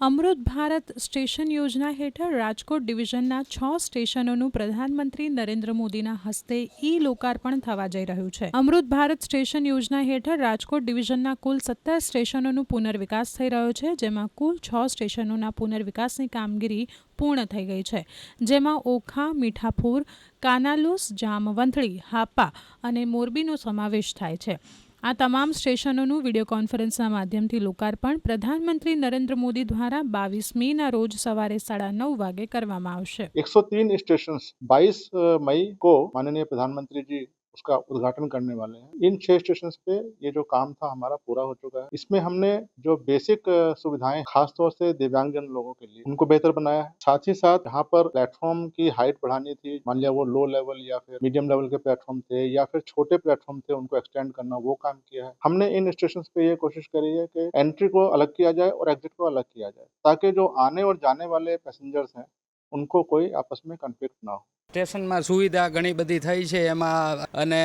અમૃત Bharat station યોજના હેઠળ રાજકોટ ડિવિઝનના છ સ્ટેશનોનું પ્રધાનમંત્રી નરેન્દ્ર મોદીના હસ્તે ઈ લોકાર્પણ થવા જઈ રહ્યું છે. અમૃત ભારત સ્ટેશન યોજના હેઠળ રાજકોટ ડિવિઝનના કુલ સત્તર સ્ટેશનોનું પુનર્વિકાસ થઈ રહ્યો છે, જેમાં કુલ છ સ્ટેશનોના પુનર્વિકાસની કામગીરી પૂર્ણ થઈ ગઈ છે. જેમાં ઓખા, મીઠાપુર, કાનાલુસ, જામવંથળી, હાપા અને મોરબીનો સમાવેશ થાય છે. આ તમામ સ્ટેશનોનું વીડિયો કોન્ફરન્સના માધ્યમથી લોકાર્પણ પ્રધાનમંત્રી નરેન્દ્ર મોદી દ્વારા બાવીસ મે ના રોજ સવારે સાડા નવ વાગે કરવામાં આવશે. એકસો તીન સ્ટેશન બાવીસ મઈ કો માનનીય પ્રધાનમંત્રી उसका उद्घाटन करने वाले हैं। इन छह स्टेशन पे ये जो काम था हमारा पूरा हो चुका है। इसमें हमने जो बेसिक सुविधाएँ खासतौर से दिव्यांगजन लोगों के लिए, उनको बेहतर बनाया है। साथ ही साथ यहाँ पर प्लेटफॉर्म की हाइट बढ़ानी थी। मान लिया वो लो लेवल या फिर मीडियम लेवल के प्लेटफॉर्म थे या फिर छोटे प्लेटफॉर्म थे, उनको एक्सटेंड करना, वो काम किया है। हमने इन स्टेशन पे ये कोशिश करी है कि एंट्री को अलग किया जाए और एग्जिट को अलग किया जाए, ताकि जो आने और जाने वाले पैसेंजर्स हैं उनको कोई आपस में कन्फ्लिक्ट ना हो સ્ટેશનમાં સુવિધા ઘણી બધી થઈ છે એમાં અને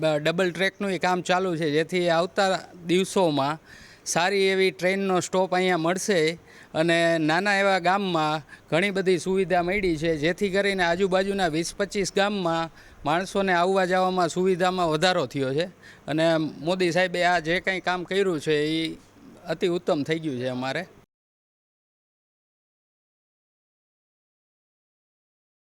બ- ડબલ ટ્રેકનું ય કામ ચાલુ છે જેથી આવતા દિવસોમાં સારી એવી ટ્રેનનો સ્ટોપ અહીંયા મળશે અને નાના એવા ગામમાં ઘણી બધી સુવિધા મળી છે જેથી કરીને આજુબાજુના વીસ પચીસ ગામમાં માણસોને આવવા જવામાં સુવિધામાં વધારો થયો છે અને મોદી સાહેબે આ જે કંઈ કામ કર્યું છે એ અતિ ઉત્તમ થઈ ગયું છે અમારે